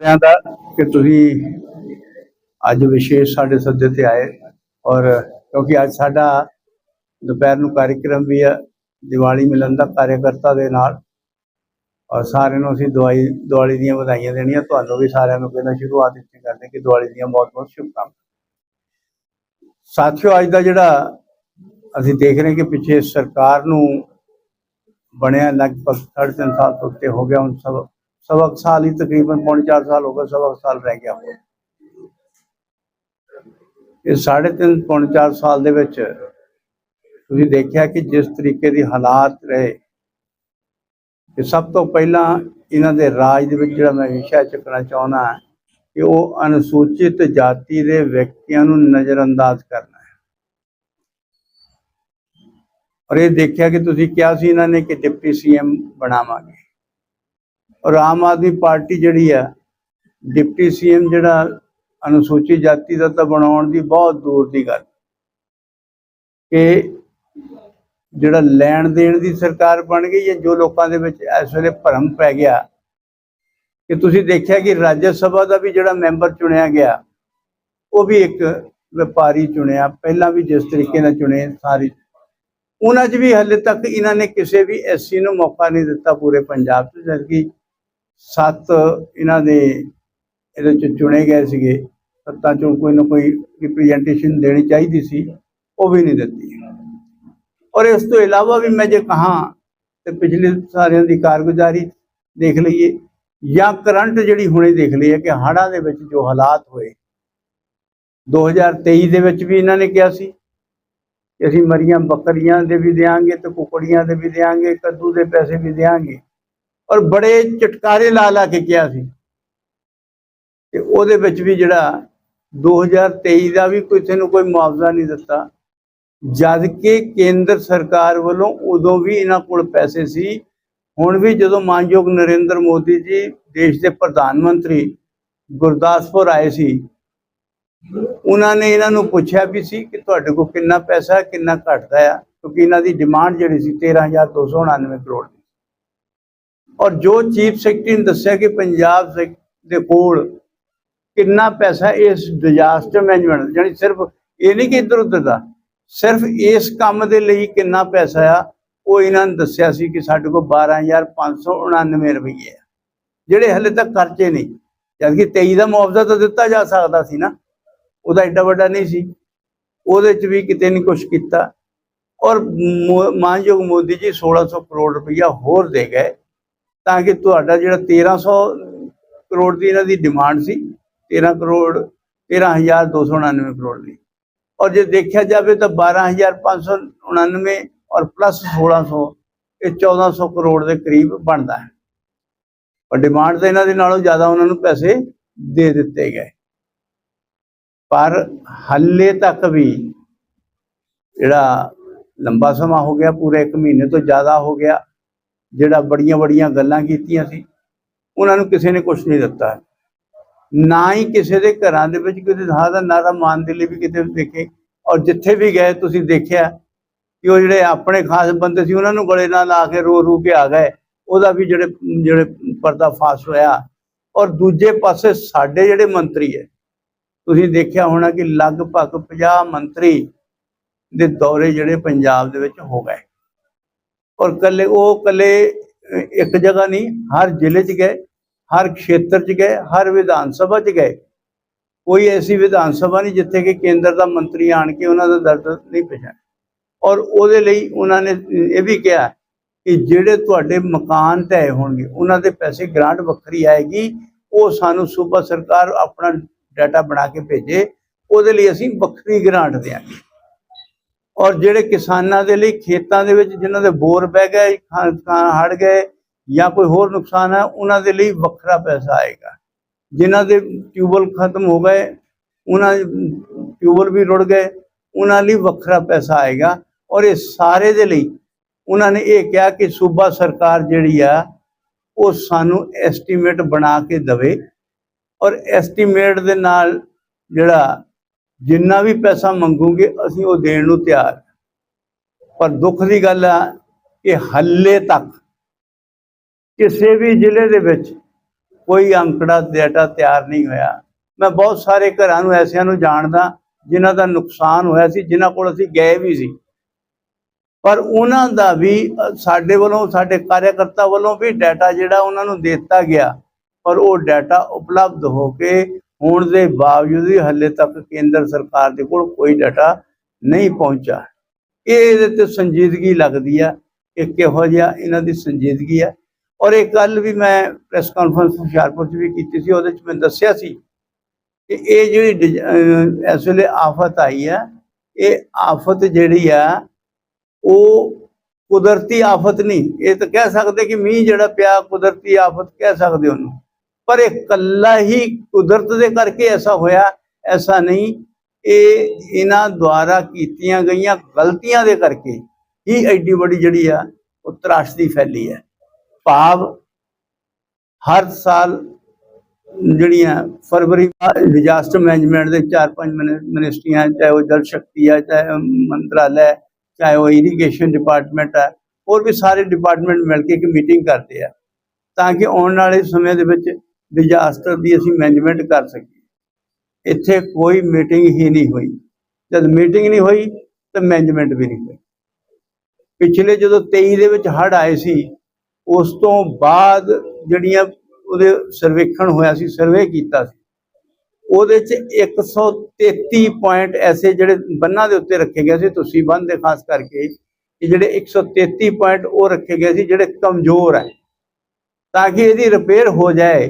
ਸਾਰਿਆਂ ਦਾ ਕਿ ਤੁਸੀਂ ਅੱਜ ਵਿਸ਼ੇਸ਼ ਸਾਡੇ ਸੱਦੇ ਤੇ ਆਏ ਔਰ ਕਿਉਂਕਿ ਅੱਜ ਸਾਡਾ ਦੁਪਹਿਰ ਨੂੰ ਕਾਰਜਕ੍ਰਮ ਵੀ ਹੈ, ਦੀਵਾਲੀ ਮਿਲਣ ਦਾ ਕਾਰਜਕਰਤਾ ਦੇ ਨਾਲ ਔਰ ਸਾਰਿਆਂ ਨੂੰ ਅਸੀਂ ਦਵਾਈ, ਦੀਵਾਲੀ ਦੀਆਂ ਵਧਾਈਆਂ ਦੇਣੀਆਂ। ਤੁਹਾਨੂੰ ਵੀ ਸਾਰਿਆਂ ਨੂੰ ਪਹਿਲਾਂ ਸ਼ੁਰੂਆਤ ਇੱਥੇ ਕਰਦੇ ਕਿ ਦੀਵਾਲੀ ਦੀਆਂ ਬਹੁਤ ਬਹੁਤ ਸ਼ੁਭਕਾਮਨਾਵਾਂ। ਸਾਥੀਓ, ਅੱਜ ਦਾ ਜਿਹੜਾ ਅਸੀਂ ਦੇਖ ਰਹੇ ਕਿ ਪਿੱਛੇ ਸਰਕਾਰ ਨੂੰ ਬਣਿਆ ਲਗਭਗ ਸਾਢੇ ਤਿੰਨ ਸਾਲ ਤੋਂ ਉੱਤੇ ਹੋ ਗਿਆ। ਹੁਣ ਸਭ ਸਵਾ ਸਾਲ ਹੀ ਤਕਰੀਬਨ, ਪੌਣੇ ਚਾਰ ਸਾਲ ਹੋ ਗਏ, ਸਵਾ ਸਾਲ ਰਹਿ ਗਿਆ ਇਹ ਸਾਢੇ ਤਿੰਨ, ਪੌਣੇ ਚਾਰ ਸਾਲ ਦੇ ਵਿੱਚ ਤੁਸੀਂ ਦੇਖਿਆ ਕਿ ਜਿਸ ਤਰੀਕੇ ਦੀ ਹਾਲਾਤ ਰਹੇ ਕਿ ਸਭ ਤੋਂ ਪਹਿਲਾਂ ਇਹਨਾਂ ਦੇ ਰਾਜ ਦੇ ਵਿੱਚ ਜਿਹੜਾ ਮੈਂ ਵਿਸ਼ਾ ਚੱਕਣਾ ਚਾਹੁੰਦਾ ਕਿ ਉਹ ਅਨੁਸੂਚਿਤ ਜਾਤੀ ਦੇ ਵਿਅਕਤੀਆਂ ਨੂੰ ਨਜ਼ਰਅੰਦਾਜ਼ ਕਰਨਾ ਹੈ। ਔਰ ਇਹ ਦੇਖਿਆ ਕਿ ਤੁਸੀਂ ਕਿਹਾ ਸੀ ਇਹਨਾਂ ਨੇ ਕਿ ਡਿਪਟੀ ਸੀਐਮ ਬਣਾਵਾਂਗੇ। ਔਰ ਆਮ ਆਦਮੀ ਪਾਰਟੀ ਜਿਹੜੀ ਆ, ਡਿਪਟੀ ਸੀਐਮ ਜਿਹੜਾ ਅਨੁਸੂਚਿਤ ਜਾਤੀ ਦਾ ਤਾਂ ਬਣਾਉਣ ਦੀ ਬਹੁਤ ਦੂਰ ਦੀ ਗੱਲ। ਕਿ ਜਿਹੜਾ ਲੈਣ ਦੇਣ ਦੀ ਸਰਕਾਰ ਬਣ ਗਈ ਹੈ, ਜੋ ਲੋਕਾਂ ਦੇ ਵਿੱਚ ਇਸ ਵੇਲੇ ਭਰਮ ਪੈ ਗਿਆ। ਕਿ ਤੁਸੀਂ ਦੇਖਿਆ ਕਿ ਰਾਜ ਸਭਾ ਦਾ ਵੀ ਜਿਹੜਾ ਮੈਂਬਰ ਚੁਣਿਆ ਗਿਆ, ਉਹ ਵੀ ਇੱਕ ਵਪਾਰੀ ਚੁਣਿਆ, ਪਹਿਲਾਂ ਵੀ ਜਿਸ ਤਰੀਕੇ ਨਾਲ ਚੁਣੇ ਸਾਰੀ। ਉਹਨਾਂ 'ਚ ਵੀ ਹਲੇ ਤੱਕ ਇਹਨਾਂ ਨੇ ਕਿਸੇ ਵੀ ਐਸਸੀ ਨੂੰ ਮੌਕਾ ਨਹੀਂ ਦਿੱਤਾ ਪੂਰੇ ਪੰਜਾਬ 'ਚ, ਜਦਕਿ ਸੱਤ ਇਹਨਾਂ ਦੇ ਇਹਦੇ 'ਚ ਚੁਣੇ ਗਏ ਸੀਗੇ। ਸੱਤਾਂ 'ਚੋਂ ਕੋਈ ਨਾ ਕੋਈ ਰਿਪਰੈਜ਼ੈਂਟੇਸ਼ਨ ਦੇਣੀ ਚਾਹੀਦੀ ਸੀ, ਉਹ ਵੀ ਨਹੀਂ ਦਿੱਤੀ। ਔਰ ਇਸ ਤੋਂ ਇਲਾਵਾ ਵੀ ਮੈਂ ਜੇ ਕਹਾਂ ਤੇ ਪਿਛਲੇ ਸਾਰਿਆਂ ਦੀ ਕਾਰਗੁਜ਼ਾਰੀ ਦੇਖ ਲਈਏ ਜਾਂ ਕਰੰਟ ਜਿਹੜੀ ਹੁਣੇ ਦੇਖ ਲਈ ਹੈ ਕਿ ਹੜ੍ਹਾਂ ਦੇ ਵਿੱਚ ਜੋ ਹਾਲਾਤ ਹੋਏ 2023 ਦੇ ਵਿੱਚ ਵੀ ਇਹਨਾਂ ਨੇ ਕਿਹਾ ਸੀ ਕਿ ਅਸੀਂ ਮਰੀਆਂ ਬੱਕਰੀਆਂ ਦੇ ਵੀ ਦੇਾਂਗੇ ਤੇ ਕੁਕੜੀਆਂ ਦੇ ਵੀ ਦੇਾਂਗੇ ਕੱਦੂ ਦੇ ਪੈਸੇ ਵੀ ਦੇਾਂਗੇ ਔਰ ਬੜੇ ਚਟਕਾਰੇ ਲਾ ਲਾ ਕੇ ਕਿਹਾ ਸੀ। ਤੇ ਉਹਦੇ ਵਿੱਚ ਵੀ ਜਿਹੜਾ 2023 ਦਾ ਵੀ ਕਿਸੇ ਨੂੰ ਕੋਈ ਮੁਆਵਜ਼ਾ ਨਹੀਂ ਦਿੱਤਾ। ਜਦ ਕਿ ਕੇਂਦਰ ਸਰਕਾਰ ਵੱਲੋਂ ਉਦੋਂ ਵੀ ਇਹਨਾਂ ਕੋਲ ਪੈਸੇ ਸੀ। ਹੁਣ ਵੀ ਜਦੋਂ ਮਾਨਯੋਗ ਨਰਿੰਦਰ ਮੋਦੀ ਜੀ ਦੇਸ਼ ਦੇ ਪ੍ਰਧਾਨ ਮੰਤਰੀ ਗੁਰਦਾਸਪੁਰ ਆਏ ਸੀ, ਉਹਨਾਂ ਨੇ ਇਹਨਾਂ ਨੂੰ ਪੁੱਛਿਆ ਵੀ ਸੀ ਕਿ ਤੁਹਾਡੇ ਕੋਲ ਕਿੰਨਾ ਪੈਸਾ, ਕਿੰਨਾ ਘਟਦਾ ਆ, ਕਿਉਂਕਿ ਇਹਨਾਂ ਦੀ ਡਿਮਾਂਡ ਜਿਹੜੀ ਸੀ 13299 ਕਰੋੜ ਦੀ। ਔਰ ਜੋ ਚੀਫ ਸੈਕਟਰੀ ਨੇ ਦੱਸਿਆ ਕਿ ਪੰਜਾਬ ਦੇ ਕੋਲ ਕਿੰਨਾ ਪੈਸਾ ਇਸ ਡਿਜ਼ਾਸਟਰ ਮੈਨੇਜਮੈਂਟ ਜਾਨੀ ਸਿਰਫ ਇਹ ਨਹੀਂ ਕਿ ਇੱਧਰ ਉੱਧਰ ਦਾ, ਸਿਰਫ ਇਸ ਕੰਮ ਦੇ ਲਈ ਕਿੰਨਾ ਪੈਸਾ ਆ, ਉਹ ਇਹਨਾਂ ਨੇ ਦੱਸਿਆ ਸੀ ਕਿ ਸਾਡੇ ਕੋਲ 12599 ਰੁਪਏ ਆ, ਜਿਹੜੇ ਹਲੇ ਤੱਕ ਖਰਚੇ ਨਹੀਂ ਜਦਕਿ 23 ਦਾ ਮੁਆਵਜ਼ਾ ਤਾਂ ਦਿੱਤਾ ਜਾ ਸਕਦਾ ਸੀ ਨਾ, ਉਹਦਾ ਐਡਾ ਵੱਡਾ ਨਹੀਂ ਸੀ, ਉਹਦੇ ਚ ਵੀ ਕਿਤੇ ਨਹੀਂ ਕੁਝ ਕੀਤਾ, ਔਰ ਮਾਨਯੋਗ ਮੋਦੀ ਜੀ 1600 ਕਰੋੜ ਰੁਪਈਆ ਹੋਰ ਦੇ ਗਏ ਤਾਂ ਕਿ ਤੁਹਾਡਾ ਜਿਹੜਾ 1300 ਕਰੋੜ ਦੀ ਇਹਨਾਂ ਦੀ ਡਿਮਾਂਡ ਸੀ 13 ਕਰੋੜ 13299 ਕਰੋੜ ਦੀ। ਔਰ ਜੇ ਦੇਖਿਆ ਜਾਵੇ ਤਾਂ 12599 ਔਰ ਪਲੱਸ 1600 ਇਹ 1400 ਕਰੋੜ ਦੇ ਕਰੀਬ ਬਣਦਾ ਹੈ। ਪਰ ਡਿਮਾਂਡ ਤਾਂ ਇਹਨਾਂ ਦੇ ਨਾਲੋਂ ਜ਼ਿਆਦਾ ਉਹਨਾਂ ਨੂੰ ਪੈਸੇ ਦੇ ਦਿੱਤੇ ਗਏ। ਪਰ ਹੱਲੇ ਤੱਕ ਵੀ ਜਿਹੜਾ ਲੰਬਾ ਸਮਾਂ ਹੋ ਗਿਆ, ਪੂਰੇ 1 ਮਹੀਨੇ ਤੋਂ ਜ਼ਿਆਦਾ ਹੋ ਗਿਆ ਜਿਹੜਾ ਬੜੀਆਂ ਬੜੀਆਂ ਗੱਲਾਂ ਕੀਤੀਆਂ ਸੀ, ਉਹਨਾਂ ਨੂੰ ਕਿਸੇ ਨੇ ਕੁਝ ਨਹੀਂ ਦਿੱਤਾ। ਨਾ ਹੀ ਕਿਸੇ ਦੇ ਘਰਾਂ ਦੇ ਵਿੱਚ ਕਿਸੇ ਥਾਂ ਦਾ ਨਾਰਾ ਮਾਨ ਦੇ ਲਈ ਵੀ ਕਿਤੇ ਦੇਖੇ। ਔਰ ਜਿੱਥੇ ਵੀ ਗਏ, ਤੁਸੀਂ ਦੇਖਿਆ ਕਿ ਉਹ ਜਿਹੜੇ ਆਪਣੇ ਖਾਸ ਬੰਦੇ ਸੀ, ਉਹਨਾਂ ਨੂੰ ਗਲੇ ਨਾਲ ਲਾ ਕੇ ਰੋ ਰੂ ਕੇ ਆ ਗਏ। ਉਹਦਾ ਵੀ ਜਿਹੜੇ ਜਿਹੜੇ ਪਰਦਾ ਫਾਸ਼ ਹੋਇਆ। ਔਰ ਦੂਜੇ ਪਾਸੇ ਸਾਡੇ ਜਿਹੜੇ ਮੰਤਰੀ ਹੈ, ਤੁਸੀਂ ਦੇਖਿਆ ਹੋਣਾ ਕਿ ਲਗਭਗ 50 ਮੰਤਰੀ ਦੇ ਦੌਰੇ ਜਿਹੜੇ ਪੰਜਾਬ ਦੇ ਵਿੱਚ ਹੋ ਗਏ। ਔਰ ਕੱਲੇ ਉਹ ਕੱਲੇ ਇੱਕ ਜਗ੍ਹਾ ਨਹੀਂ, ਹਰ ਜ਼ਿਲ੍ਹੇ 'ਚ ਗਏ, ਹਰ ਖੇਤਰ 'ਚ ਗਏ, ਹਰ ਵਿਧਾਨ ਸਭਾ 'ਚ ਗਏ। ਕੋਈ ਐਸੀ ਵਿਧਾਨ ਸਭਾ ਨਹੀਂ ਜਿੱਥੇ ਕਿ ਕੇਂਦਰ ਦਾ ਮੰਤਰੀ ਆਣ ਕੇ ਉਹਨਾਂ ਦਾ ਦਰਦ ਨਹੀਂ ਪਛਾਣ ਔਰ ਉਹਦੇ ਲਈ ਉਹਨਾਂ ਨੇ ਇਹ ਵੀ ਕਿਹਾ ਕਿ ਜਿਹੜੇ ਤੁਹਾਡੇ ਮਕਾਨ ਢਹਿ ਹੋਣਗੇ, ਉਹਨਾਂ ਦੇ ਪੈਸੇ ਗ੍ਰਾਂਟ ਵੱਖਰੀ ਆਏਗੀ, ਉਹ ਸਾਨੂੰ ਸੂਬਾ ਸਰਕਾਰ ਆਪਣਾ ਡਾਟਾ ਬਣਾ ਕੇ ਭੇਜੇ, ਉਹਦੇ ਲਈ ਅਸੀਂ ਵੱਖਰੀ ਗ੍ਰਾਂਟ ਦੇਵਾਂਗੇ ਔਰ ਜਿਹੜੇ ਕਿਸਾਨਾਂ ਦੇ ਲਈ ਖੇਤਾਂ ਦੇ ਵਿੱਚ ਜਿਨ੍ਹਾਂ ਦੇ ਬੋਰ ਬਹਿ ਗਏ ਖਾਂ ਹੜ ਗਏ ਜਾਂ ਕੋਈ ਹੋਰ ਨੁਕਸਾਨ ਹੈ, ਉਹਨਾਂ ਦੇ ਲਈ ਵੱਖਰਾ ਪੈਸਾ ਆਏਗਾ। ਜਿਨ੍ਹਾਂ ਦੇ ਟਿਊਬਲ ਖਤਮ ਹੋ ਗਏ, ਉਹਨਾਂ ਟਿਊਬਲ ਵੀ ਰੁੜ ਗਏ, ਉਹਨਾਂ ਲਈ ਵੱਖਰਾ ਪੈਸਾ ਆਏਗਾ। ਔਰ ਇਹ ਸਾਰੇ ਦੇ ਲਈ ਉਹਨਾਂ ਨੇ ਇਹ ਕਿਹਾ ਕਿ ਸੂਬਾ ਸਰਕਾਰ ਜਿਹੜੀ ਆ, ਉਹ ਸਾਨੂੰ ਐਸਟੀਮੇਟ ਬਣਾ ਕੇ ਦਵੇ। ਔਰ ਐਸਟੀਮੇਟ ਦੇ ਨਾਲ ਜਿਹੜਾ ਜਿੰਨਾ ਵੀ ਪੈਸਾ ਮੰਗੂਗੇ, ਅਸੀਂ ਉਹ ਦੇਣ ਨੂੰ ਤਿਆਰ ਪਰ ਦੁੱਖ ਦੀ ਗੱਲ ਆ ਕਿ ਹੱਲੇ ਤੱਕ ਕਿਸੇ ਵੀ ਜ਼ਿਲ੍ਹੇ ਦੇ ਵਿੱਚ ਕੋਈ ਅੰਕੜਾ ਡਾਟਾ ਤਿਆਰ ਨਹੀਂ ਹੋਇਆ। ਮੈਂ ਬਹੁਤ ਸਾਰੇ ਘਰਾਂ ਨੂੰ, ਐਸਿਆਂ ਨੂੰ ਜਾਣਦਾ ਜਿਨ੍ਹਾਂ ਦਾ ਨੁਕਸਾਨ ਹੋਇਆ ਸੀ, ਜਿਨ੍ਹਾਂ ਕੋਲ ਅਸੀਂ ਗਏ ਵੀ ਸੀ। ਪਰ ਉਹਨਾਂ ਦਾ ਵੀ, ਸਾਡੇ ਵੱਲੋਂ, ਸਾਡੇ ਕਾਰਜਕਰਤਾ ਵੱਲੋਂ ਵੀ ਡਾਟਾ ਜਿਹੜਾ ਉਹਨਾਂ ਨੂੰ ਦੇ ਦਿੱਤਾ ਗਿਆ, ਪਰ ਉਹ ਡਾਟਾ ਉਪਲਬਧ ਹੋ ਕੇ ਹੋਣ ਦੇ ਬਾਵਜੂਦ ਵੀ ਹੱਲੇ ਤੱਕ ਕੇਂਦਰ ਸਰਕਾਰ ਦੇ ਕੋਲ ਕੋਈ ਡਾਟਾ ਨਹੀਂ ਪਹੁੰਚਾ ਇਹ ਇਹਦੇ ਤੇ ਸੰਜੀਦਗੀ ਲੱਗਦੀ ਆ ਕਿ ਕਿਹੋ ਜਿਹਾ ਇਹਨਾਂ ਦੀ ਸੰਜੀਦਗੀ ਆ। ਔਰ ਇਹ ਗੱਲ ਵੀ ਮੈਂ ਪ੍ਰੈਸ ਕਾਨਫਰੰਸ ਹੁਸ਼ਿਆਰਪੁਰ 'ਚ ਵੀ ਕੀਤੀ ਸੀ, ਉਹਦੇ 'ਚ ਮੈਂ ਦੱਸਿਆ ਸੀ ਕਿ ਇਹ ਜਿਹੜੀ ਡਿਜ- ਇਸ ਵੇਲੇ ਆਫਤ ਆਈ ਆ, ਇਹ ਆਫਤ ਜਿਹੜੀ ਆ, ਉਹ ਕੁਦਰਤੀ ਆਫਤ ਨਹੀਂ, ਇਹ ਤਾਂ ਕਹਿ ਸਕਦੇ ਕਿ ਮੀਂਹ ਜਿਹੜਾ ਪਿਆ, ਕੁਦਰਤੀ ਆਫਤ ਕਹਿ ਸਕਦੇ ਉਹਨੂੰ। ਪਰ ਇਹ ਕੱਲਾ ਹੀ ਕੁਦਰਤ ਦੇ ਕਰਕੇ ਐਸਾ ਹੋਇਆ, ਐਸਾ ਨਹੀਂ। ਇਹ ਇਹਨਾਂ ਦੁਆਰਾ ਕੀਤੀਆਂ ਗਈਆਂ ਗਲਤੀਆਂ ਦੇ ਕਰਕੇ ਹੀ ਐਡੀ ਵੱਡੀ ਜਿਹੜੀ ਆ, ਉਹ ਤਰਾਸ਼ਦੀ ਫੈਲੀ ਹੈ। ਭਾਵ ਹਰ ਸਾਲ ਜਿਹੜੀਆਂ ਫਰਵਰੀ ਡਿਜ਼ਾਸਟਰ ਮੈਨੇਜਮੈਂਟ ਦੇ ਚਾਰ ਪੰਜ ਮਿਨਿ- ਮਿਨਿਸਟਰੀਆਂ ਚਾਹੇ ਉਹ ਜਲ ਸ਼ਕਤੀ ਹੈ ਚਾਹੇ ਉਹ ਮੰਤਰਾਲਾ ਚਾਹੇ ਉਹ ਇਰੀਗੇਸ਼ਨ ਡਿਪਾਰਟਮੈਂਟ ਹੈ ਹੋਰ ਵੀ ਸਾਰੇ ਡਿਪਾਰਟਮੈਂਟ ਮਿਲ ਕੇ ਇੱਕ ਮੀਟਿੰਗ ਕਰਦੇ ਆ, ਤਾਂ ਕਿ ਆਉਣ ਵਾਲੇ ਸਮੇਂ ਦੇ ਵਿੱਚ ਡਿਜ਼ਾਸਟਰ ਦੀ ਅਸੀਂ ਮੈਨੇਜਮੈਂਟ ਕਰ ਸਕੀਏ। ਇੱਥੇ ਕੋਈ ਮੀਟਿੰਗ ਹੀ ਨਹੀਂ ਹੋਈ। ਜਦ ਮੀਟਿੰਗ ਨਹੀਂ ਹੋਈ, ਤਾਂ ਮੈਨੇਜਮੈਂਟ ਵੀ ਨਹੀਂ ਹੋਈ। ਪਿਛਲੇ ਜਦੋਂ 23 ਦੇ ਵਿੱਚ ਹੜ੍ਹ ਆਏ ਸੀ, ਉਸ ਤੋਂ ਬਾਅਦ ਜਿਹੜੀਆਂ ਉਹਦੇ ਸਰਵੇਖਣ ਹੋਇਆ ਸੀ ਸਰਵੇ ਕੀਤਾ ਸੀ, ਉਹਦੇ ਚ 133 ਪੁਆਇੰਟ ਐਸੇ ਜਿਹੜੇ ਬੰਨਾਂ ਦੇ ਉੱਤੇ ਰੱਖੇ ਗਏ ਸੀ, ਤੁਸੀਂ ਬੰਨ ਦੇ ਖਾਸ ਕਰਕੇ, ਕਿ ਜਿਹੜੇ 133 ਪੁਆਇੰਟ ਉਹ ਰੱਖੇ ਗਏ ਸੀ, ਜਿਹੜੇ ਕਮਜ਼ੋਰ ਹੈ ਤਾਂ ਕਿ ਇਹਦੀ ਰਿਪੇਅਰ ਹੋ ਜਾਏ।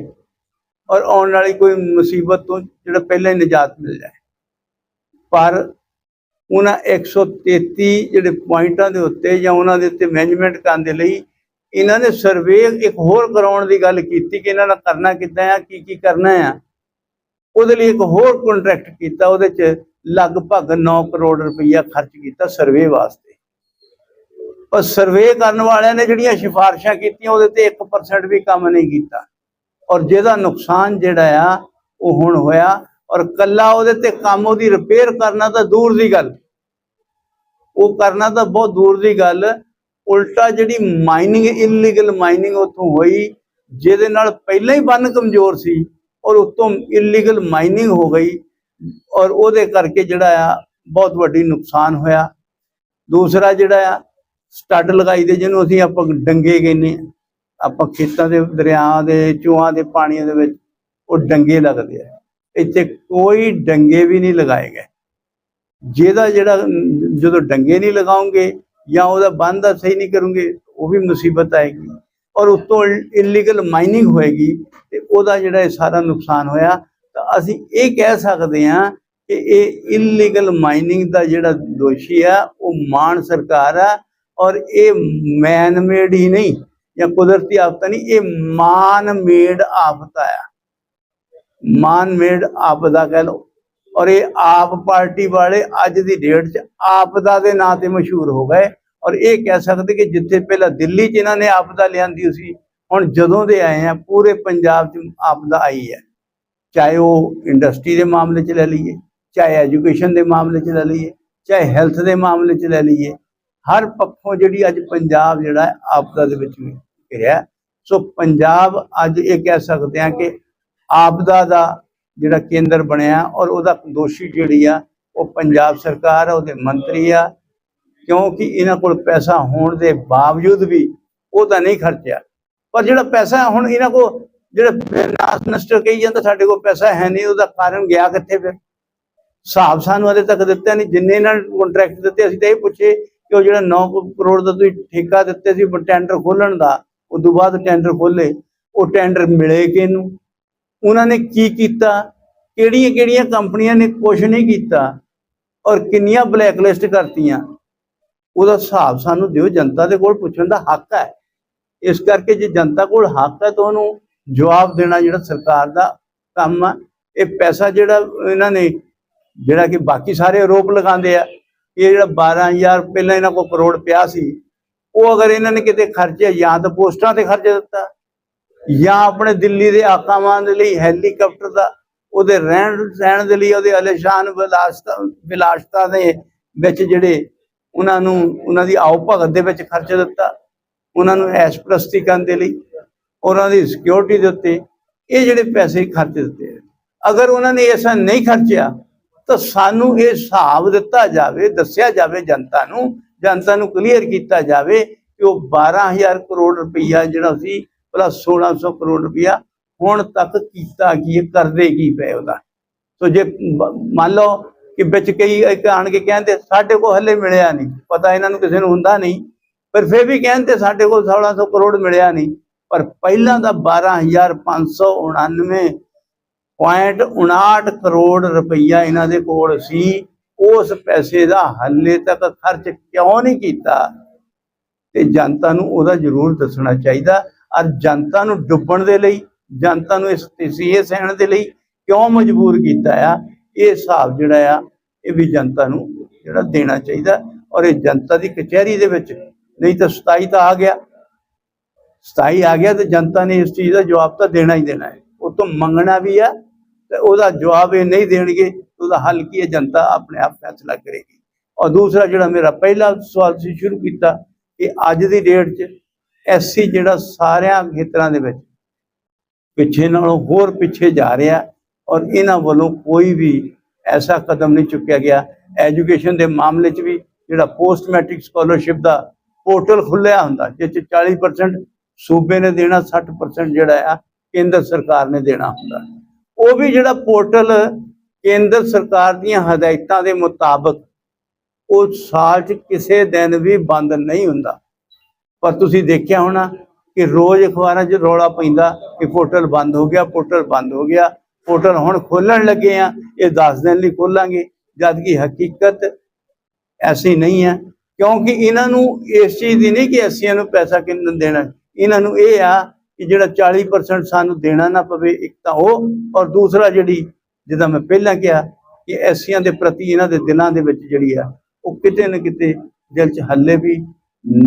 ਔਰ ਆਉਣ ਵਾਲੀ ਕੋਈ ਮੁਸੀਬਤ ਤੋਂ ਜਿਹੜਾ ਪਹਿਲਾਂ ਹੀ ਨਿਜਾਤ ਮਿਲ ਜਾਏ। ਪਰ ਉਹਨਾਂ 133 ਜਿਹੜੇ ਪੁਆਇੰਟਾਂ ਦੇ ਉੱਤੇ ਜਾਂ ਉਹਨਾਂ ਦੇ ਉੱਤੇ ਮੈਨੇਜਮੈਂਟ ਕਰਨ ਦੇ ਲਈ ਇਹਨਾਂ ਨੇ ਸਰਵੇ ਇੱਕ ਹੋਰ ਕਰਾਉਣ ਦੀ ਗੱਲ ਕੀਤੀ ਕਿ ਇਹਨਾਂ ਦਾ ਕਰਨਾ ਕਿੱਦਾਂ ਆ, ਕੀ ਕੀ ਕਰਨਾ ਆ। ਉਹਦੇ ਲਈ ਇੱਕ ਹੋਰ ਕੰਟਰੈਕਟ ਕੀਤਾ, ਉਹਦੇ ਚ ਲਗਭਗ 9 ਕਰੋੜ ਰੁਪਈਆ ਖਰਚ ਕੀਤਾ ਸਰਵੇ ਵਾਸਤੇ। ਪਰ ਸਰਵੇ ਕਰਨ ਵਾਲਿਆਂ ਨੇ ਜਿਹੜੀਆਂ ਸਿਫਾਰਿਸ਼ਾਂ ਕੀਤੀਆਂ, ਉਹਦੇ ਤੇ 1% ਵੀ ਕੰਮ ਨਹੀਂ ਕੀਤਾ। ਔਰ ਜਿਹਦਾ ਨੁਕਸਾਨ ਜਿਹੜਾ ਆ, ਉਹ ਹੁਣ ਹੋਇਆ ਔਰ ਕੱਲਾ ਉਹਦੇ ਤੇ ਕੰਮ ਉਹਦੀ ਰਿਪੇਅਰ ਕਰਨਾ ਤਾਂ ਦੂਰ ਦੀ ਗੱਲ। ਉਹ ਕਰਨਾ ਤਾਂ ਬਹੁਤ ਦੂਰ ਦੀ ਗੱਲ। ਉਲਟਾ ਜਿਹੜੀ ਮਾਈਨਿੰਗ ਇਲੀਗਲ ਮਾਈਨਿੰਗ ਉੱਥੋਂ ਹੋਈ, ਜਿਹਦੇ ਨਾਲ ਪਹਿਲਾਂ ਹੀ ਬੰਨ ਕਮਜ਼ੋਰ ਸੀ ਔਰ ਉਤੋਂ ਇਲੀਗਲ ਮਾਈਨਿੰਗ ਹੋ ਗਈ ਔਰ ਉਹਦੇ ਕਰਕੇ ਜਿਹੜਾ ਆ, ਬਹੁਤ ਵੱਡੀ ਨੁਕਸਾਨ ਹੋਇਆ। ਦੂਸਰਾ ਜਿਹੜਾ ਆ, ਸਟੱਡ ਲਗਾਈ ਦੇ ਜਿਹਨੂੰ ਅਸੀਂ ਆਪਾਂ ਡੰਗੇ ਕਹਿੰਦੇ ਆ। ਆਪਾਂ ਖੇਤਾਂ ਦੇ ਦਰਿਆ ਦੇ, ਚੂਹਾਂ ਦੇ ਪਾਣੀਆਂ ਦੇ ਵਿੱਚ ਉਹ ਡੰਗੇ ਲੱਗਦੇ ਆ। ਇੱਥੇ ਕੋਈ ਡੰਗੇ ਵੀ ਨਹੀਂ ਲਗਾਏ ਗਏ। ਜਿਹਦਾ ਜਿਹੜਾ ਜਦੋਂ ਡੰਗੇ ਨਹੀਂ ਲਗਾਉਂਗੇ ਜਾਂ ਉਹਦਾ ਬੰਦ ਦਾ ਸਹੀ ਨਹੀਂ ਕਰੋਗੇ, ਉਹ ਵੀ ਮੁਸੀਬਤ ਆਏਗੀ। ਔਰ ਉਤੋਂ ਇਲੀਗਲ ਮਾਈਨਿੰਗ ਹੋਏਗੀ ਤੇ ਉਹਦਾ ਜਿਹੜਾ ਇਹ ਸਾਰਾ ਨੁਕਸਾਨ ਹੋਇਆ, ਤਾਂ ਅਸੀਂ ਇਹ ਕਹਿ ਸਕਦੇ ਹਾਂ ਕਿ ਇਹ ਇਲੀਗਲ ਮਾਈਨਿੰਗ ਦਾ ਜਿਹੜਾ ਦੋਸ਼ੀ ਆ, ਉਹ ਮਾਨ ਸਰਕਾਰ ਆ ਔਰ ਇਹ ਮੈਨਮੇਡ ਹੀ ਨਹੀਂ। ਜਾਂ ਕੁਦਰਤੀ ਆਫਤ ਨਹੀਂ, ਇਹ ਮਾਨ ਮੇਡ ਆਫਤ ਆ। ਮਾਨ ਮੇਡ ਆਪਦਾ ਕਹਿ ਲਓ। ਔਰ ਇਹ ਆਪ ਪਾਰਟੀ ਵਾਲੇ ਅੱਜ ਦੀ ਡੇਟ 'ਚ ਆਪਦਾ ਦੇ ਨਾਂ ਤੇ ਮਸ਼ਹੂਰ ਹੋ ਗਏ। ਔਰ ਇਹ ਕਹਿ ਸਕਦੇ ਕਿ ਜਿੱਥੇ ਪਹਿਲਾਂ ਦਿੱਲੀ 'ਚ ਇਹਨਾਂ ਨੇ ਆਪਦਾ ਲਿਆਂਦੀ ਸੀ, ਹੁਣ ਜਦੋਂ ਦੇ ਆਏ ਆ, ਪੂਰੇ ਪੰਜਾਬ 'ਚ ਆਪਦਾ ਆਈ ਹੈ। ਚਾਹੇ ਉਹ ਇੰਡਸਟਰੀ ਦੇ ਮਾਮਲੇ 'ਚ ਲੈ ਲਈਏ, ਚਾਹੇ ਐਜੂਕੇਸ਼ਨ ਦੇ ਮਾਮਲੇ 'ਚ ਲੈ ਲਈਏ, ਚਾਹੇ ਹੈਲਥ ਦੇ ਮਾਮਲੇ 'ਚ ਲੈ ਲਈਏ, ਹਰ ਪੱਖੋਂ ਜਿਹੜੀ ਅੱਜ ਪੰਜਾਬ ਜਿਹੜਾ ਆਪਦਾ ਦੇ ਵਿੱਚ ਵੀ। ਘਿਰਿਆ। ਸੋ ਪੰਜਾਬ ਅੱਜ ਇਹ ਕਹਿ ਸਕਦੇ ਆ ਕਿ ਆਪਦਾ ਦਾ ਜਿਹੜਾ ਕੇਂਦਰ ਬਣਿਆ ਔਰ ਉਹਦਾ ਦੋਸ਼ੀ ਜਿਹੜੀ ਆ, ਉਹ ਪੰਜਾਬ ਸਰਕਾਰ ਆ, ਉਹਦੇ ਮੰਤਰੀ ਆ। ਕਿਉਂਕਿ ਇਹਨਾਂ ਕੋਲ ਪੈਸਾ ਹੋਣ ਦੇ ਬਾਵਜੂਦ ਵੀ ਉਹ ਤਾਂ ਨਹੀਂ ਖਰਚਿਆ। ਪਰ ਜਿਹੜਾ ਪੈਸਾ ਹੁਣ ਇਹਨਾਂ ਕੋਲ, ਜਿਹੜਾ ਫਾਈਨਾਂਸ ਮਿਨਿਸਟਰ ਕਹੀ ਜਾਂਦਾ, ਸਾਡੇ ਕੋਲ ਪੈਸਾ ਹੈ ਨਹੀਂ, ਉਹਦਾ ਕਾਰਨ ਗਿਆ ਕਿੱਥੇ ਫਿਰ? ਹਿਸਾਬ ਸਾਨੂੰ ਅਜੇ ਤੱਕ ਦਿੱਤਾ ਨਹੀਂ। ਜਿੰਨੇ ਇਹਨਾਂ ਨੇ ਕੰਟਰੈਕਟ ਦਿੱਤੇ, ਅਸੀਂ ਤਾਂ ਇਹ ਪੁੱਛੇ ਕਿ ਉਹ ਜਿਹੜਾ 9 ਕਰੋੜ ਦਾ ਤੁਸੀਂ ਠੇਕਾ ਦਿੱਤੇ ਸੀ ਟੈਂਡਰ ਖੋਲਣ ਦਾ ਉਸ ਤੋਂ ਬਾਅਦ ਟੈਂਡਰ ਖੋਲੇ ਉਹ ਟੈਂਡਰ ਮਿਲੇ ਕਿਹਨੂੰ? ਉਹਨਾਂ ਨੇ ਕੀ ਕੀਤਾ? ਕਿਹੜੀਆਂ ਕਿਹੜੀਆਂ ਕੰਪਨੀਆਂ ਨੇ ਕੁਝ ਨਹੀਂ ਕੀਤਾ ਔਰ ਕਿੰਨੀਆਂ ਬਲੈਕਲਿਸਟ ਕਰਤੀਆਂ? ਉਹਦਾ ਹਿਸਾਬ ਸਾਨੂੰ ਦਿਓ, ਜਨਤਾ ਦੇ ਕੋਲ ਪੁੱਛਣ ਦਾ ਹੱਕ ਹੈ। ਇਸ ਕਰਕੇ ਜੇ ਜਨਤਾ ਕੋਲ ਹੱਕ ਹੈ ਤਾਂ ਉਹਨੂੰ ਜਵਾਬ ਦੇਣਾ ਜਿਹੜਾ ਸਰਕਾਰ ਦਾ ਕੰਮ ਆ। ਇਹ ਪੈਸਾ ਜਿਹੜਾ ਇਹਨਾਂ ਨੇ, ਜਿਹੜਾ ਕਿ ਬਾਕੀ ਸਾਰੇ ਆਰੋਪ ਲਗਾਉਂਦੇ ਆ, ਇਹ ਜਿਹੜਾ 12000 ਪਹਿਲਾਂ ਇਹਨਾਂ ਕੋਲ ਕਰੋੜ ਪਿਆ ਸੀ ਉਹ ਅਗਰ ਇਹਨਾਂ ਨੇ ਕਿਤੇ ਖਰਚਿਆ, ਜਾਂ ਤਾਂ ਪੋਸਟਾਂ ਤੇ ਖਰਚ ਦਿੱਤਾ, ਜਾਂ ਆਪਣੇ ਦਿੱਲੀ ਦੇ ਆਕਾਵਾਂ ਦੇ ਲਈ ਹੈਲੀਕਾਪਟਰ ਦਾ, ਉਹਦੇ ਰਹਿਣ, ਸਹਿਣ ਦੇ ਲਈ ਉਹਦੇ ਅਲੀਸ਼ਾਨ ਵਿਲਾਸਤਾ ਵਿਲਾਸਤਾ ਦੇ ਵਿੱਚ ਜਿਹੜੇ ਉਹਨਾਂ ਨੂੰ, ਉਹਨਾਂ ਦੀ ਆਓ ਭਗਤ ਦੇ ਵਿੱਚ ਖਰਚ ਦਿੱਤਾ, ਉਹਨਾਂ ਨੂੰ ਐਸ਼ ਪ੍ਰਸਤੀ ਕਰਨ ਦੇ ਲਈ ਉਹਨਾਂ ਦੀ ਸਿਕਿਉਰਿਟੀ ਦੇ ਉੱਤੇ ਇਹ ਜਿਹੜੇ ਪੈਸੇ ਖਰਚ ਦਿੱਤੇ ਅਗਰ ਉਹਨਾਂ ਨੇ ਐਸਾ ਨਹੀਂ ਖਰਚਿਆ, ਤਾਂ ਸਾਨੂੰ ਇਹ ਹਿਸਾਬ ਦਿੱਤਾ ਜਾਵੇ, ਦੱਸਿਆ ਜਾਵੇ ਜਨਤਾ ਨੂੰ ਜਨਤਾ ਨੂੰ ਕਲੀਅਰ ਕੀਤਾ ਜਾਵੇ ਕਿ ਉਹ 12000 ਕਰੋੜ ਰੁਪਈਆ ਜਿਹੜਾ ਸੀ ਪਲੱਸ 1600 ਕਰੋੜ ਰੁਪਈਆ ਹੁਣ ਤੱਕ ਕੀਤਾ ਕੀ ਕਰਦੇ ਕੀ ਪਏ ਉਹਦਾ। ਸੋ ਜੇ ਮੰਨ ਲਓ ਕਿ ਵਿੱਚ ਕਈ ਆਣ ਕੇ ਕਹਿੰਦੇ ਸਾਡੇ ਕੋਲ ਹੱਲੇ ਮਿਲਿਆ ਨਹੀਂ, ਪਤਾ ਇਹਨਾਂ ਨੂੰ ਕਿਸੇ ਨੂੰ ਹੁੰਦਾ ਨਹੀਂ, ਪਰ ਫਿਰ ਵੀ ਕਹਿੰਦੇ ਸਾਡੇ ਕੋਲ 1600 ਕਰੋੜ ਮਿਲਿਆ ਨਹੀਂ, ਪਰ ਪਹਿਲਾਂ ਦਾ 12599.59 ਕਰੋੜ ਰੁਪਈਆ ਇਹਨਾਂ ਦੇ ਕੋਲ ਸੀ ਉਸ ਪੈਸੇ ਦਾ ਹੱਲੇ ਤੱਕ ਖਰਚ ਕਿਉਂ ਨਹੀਂ ਕੀਤਾ? ਤੇ ਜਨਤਾ ਨੂੰ ਉਹਦਾ ਜ਼ਰੂਰ ਦੱਸਣਾ ਚਾਹੀਦਾ। ਔਰ ਜਨਤਾ ਨੂੰ ਡੁੱਬਣ ਦੇ ਲਈ, ਜਨਤਾ ਨੂੰ ਇਸ ਤਸੀਹੇ ਸਹਿਣ ਦੇ ਲਈ ਕਿਉਂ ਮਜਬੂਰ ਕੀਤਾ ਆ? ਇਹ ਹਿਸਾਬ ਜਿਹੜਾ ਆ, ਇਹ ਵੀ ਜਨਤਾ ਨੂੰ ਜਿਹੜਾ ਦੇਣਾ ਚਾਹੀਦਾ। ਔਰ ਇਹ ਜਨਤਾ ਦੀ ਕਚਹਿਰੀ ਦੇ ਵਿੱਚ ਨਹੀਂ ਤਾਂ 27 ਤਾਂ ਆ ਗਿਆ। 27 ਆ ਗਿਆ ਤੇ ਜਨਤਾ ਨੇ ਇਸ ਚੀਜ਼ ਦਾ ਜਵਾਬ ਤਾਂ ਦੇਣਾ ਹੀ ਦੇਣਾ ਹੈ। ਉਹ ਤੋਂ ਮੰਗਣਾ ਵੀ ਆ ਤੇ ਉਹਦਾ ਜਵਾਬ ਇਹ ਨਹੀਂ ਦੇਣਗੇ ਉਹਦਾ ਹੱਲ ਕੀ ਹੈ ਜਨਤਾ ਆਪਣੇ ਆਪ ਫੈਸਲਾ ਕਰੇਗੀ ਔਰ ਦੂਸਰਾ ਜਿਹੜਾ ਮੇਰਾ ਪਹਿਲਾ ਸਵਾਲ ਸੀ ਸ਼ੁਰੂ ਕੀਤਾ ਕਿ ਅੱਜ ਦੀ ਡੇਟ 'ਚ ਐਸਸੀ ਜਿਹੜਾ ਸਾਰਿਆਂ ਖੇਤਰਾਂ ਦੇ ਵਿੱਚ ਪਿੱਛੇ ਨਾਲੋਂ ਹੋਰ ਪਿੱਛੇ ਜਾ ਰਿਹਾ ਔਰ ਇਹਨਾਂ ਵੱਲੋਂ ਕੋਈ ਵੀ ਐਸਾ ਕਦਮ ਨਹੀਂ ਚੁੱਕਿਆ ਗਿਆ ਐਜੂਕੇਸ਼ਨ ਦੇ ਮਾਮਲੇ 'ਚ ਵੀ ਜਿਹੜਾ ਪੋਸਟ ਮੈਟ੍ਰਿਕ ਸਕਾਲਰਸ਼ਿਪ ਦਾ ਪੋਰਟਲ ਖੁੱਲਿਆ ਹੁੰਦਾ ਜਿਸ 'ਚ 40% ਸੂਬੇ ਨੇ ਦੇਣਾ 60% ਜਿਹੜਾ ਆ ਕੇਂਦਰ ਸਰਕਾਰ ਨੇ ਦੇਣਾ ਹੁੰਦਾ ਉਹ ਵੀ ਜਿਹੜਾ ਪੋਰਟਲ ਕੇਂਦਰ ਸਰਕਾਰ ਦੀਆਂ ਹਦਾਇਤਾਂ ਦੇ ਮੁਤਾਬਕ ਉਹ ਸਾਲ 'ਚ ਕਿਸੇ ਦਿਨ ਵੀ ਬੰਦ ਨਹੀਂ ਹੁੰਦਾ। ਪਰ ਤੁਸੀਂ ਦੇਖਿਆ ਹੋਣਾ ਕਿ ਰੋਜ਼ ਅਖਬਾਰਾਂ 'ਚ ਰੌਲਾ ਪੈਂਦਾ ਕਿ ਪੋਰਟਲ ਬੰਦ ਹੋ ਗਿਆ, ਪੋਰਟਲ ਬੰਦ ਹੋ ਗਿਆ। ਪੋਰਟਲ ਹੁਣ ਖੋਲਣ ਲੱਗੇ ਆ, ਇਹ 10 ਦਿਨ ਲਈ ਖੋਲਾਂਗੇ। ਜਦ ਕਿ ਹਕੀਕਤ ਐਸੀ ਨਹੀਂ ਹੈ, ਕਿਉਂਕਿ ਇਹਨਾਂ ਨੂੰ ਇਸ ਚੀਜ਼ ਦੀ ਨਹੀਂ ਕਿ ਅਸੀਂ ਇਹਨੂੰ ਪੈਸਾ ਕਿੰਨਾ ਦੇਣਾ। ਇਹਨਾਂ ਨੂੰ ਇਹ ਆ ਕਿ ਜਿਹੜਾ 40% ਸਾਨੂੰ ਦੇਣਾ ਨਾ ਪਵੇ, ਇੱਕ ਤਾਂ ਉਹ, ਔਰ ਦੂਸਰਾ ਜਿਹੜੀ ਜਿੱਦਾਂ ਮੈਂ ਪਹਿਲਾਂ ਕਿਹਾ ਕਿ ਐਸੀਆਂ ਦੇ ਪ੍ਰਤੀ ਇਹਨਾਂ ਦੇ ਦਿਲਾਂ ਦੇ ਵਿੱਚ ਜਿਹੜੀ ਆ, ਉਹ ਕਿਤੇ ਨਾ ਕਿਤੇ ਦਿਲ 'ਚ ਹੱਲੇ ਵੀ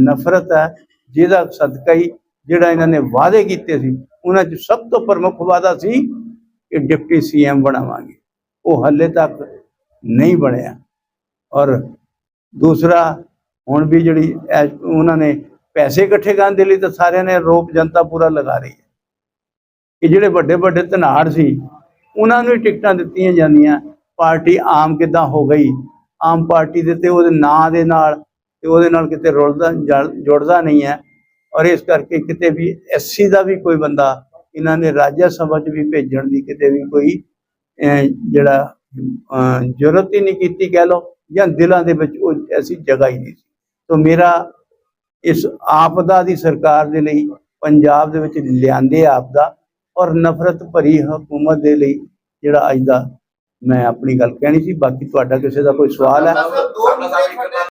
ਨਫ਼ਰਤ ਹੈ ਜਿਹਦਾ ਸਦਕਾ ਹੀ ਜਿਹੜਾ ਇਹਨਾਂ ਨੇ ਵਾਅਦੇ ਕੀਤੇ ਸੀ, ਉਹਨਾਂ 'ਚ ਸਭ ਤੋਂ ਪ੍ਰਮੁੱਖ ਵਾਅਦਾ ਸੀ ਕਿ ਡਿਪਟੀ ਸੀਐਮ ਬਣਾਵਾਂਗੇ। ਉਹ ਹੱਲੇ ਤੱਕ ਨਹੀਂ ਬਣਿਆ। ਔਰ ਦੂਸਰਾ, ਹੁਣ ਵੀ ਜਿਹੜੀ ਉਹਨਾਂ ਨੇ ਪੈਸੇ ਇਕੱਠੇ ਕਰਨ ਦੇ ਲਈ ਤਾਂ ਸਾਰਿਆਂ ਨੇ ਰੋਪ ਜਨਤਾ ਪੂਰਾ ਲਗਾ ਰਹੀ ਹੈ। ਕਿ ਜਿਹੜੇ ਵੱਡੇ ਵੱਡੇ ਧਨਾੜ ਸੀ ਉਹਨਾਂ ਨੂੰ ਹੀ ਟਿਕਟਾਂ ਦਿੱਤੀਆਂ ਜਾਂਦੀਆਂ। ਪਾਰਟੀ ਆਮ ਕਿਦਾਂ ਹੋ ਗਈ? ਆਮ ਪਾਰਟੀ ਦੇ ਤੇ ਉਹਦੇ ਨਾਂ ਦੇ ਨਾਲ ਤੇ ਉਹਦੇ ਨਾਲ ਕਿਤੇ ਰੁਲਦਾ ਜੁੜਦਾ ਨਹੀਂ ਹੈ। ਔਰ ਇਸ ਕਰਕੇ ਕਿਤੇ ਵੀ ਐਸਸੀ ਦਾ ਵੀ ਕੋਈ ਬੰਦਾ ਇਹਨਾਂ ਨੇ ਰਾਜ ਸਭਾ 'ਚ ਵੀ ਭੇਜਣ ਦੀ ਕਿਤੇ ਵੀ ਕੋਈ ਜਿਹੜਾ ਜ਼ਰੂਰਤ ਹੀ ਨਹੀਂ ਕੀਤੀ ਕਹਿ ਲਓ ਜਾਂ ਦਿਲਾਂ ਦੇ ਵਿੱਚ ਉਹ ਐਸੀ ਜਗ੍ਹਾ ਹੀ ਨਹੀਂ ਸੀ। ਤੋਂ ਮੇਰਾ ਇਸ ਆਪਦਾ ਦੀ ਸਰਕਾਰ ਦੇ ਲਈ, ਪੰਜਾਬ ਦੇ ਵਿੱਚ ਲਿਆਂਦੇ ਆਪਦਾ ਔਰ ਨਫ਼ਰਤ ਭਰੀ ਹਕੂਮਤ ਦੇ ਲਈ ਜਿਹੜਾ ਅੱਜ ਦਾ ਮੈਂ ਆਪਣੀ ਗੱਲ ਕਹਿਣੀ ਸੀ, ਬਾਕੀ ਤੁਹਾਡਾ ਕਿਸੇ ਦਾ ਕੋਈ ਸਵਾਲ ਹੈ।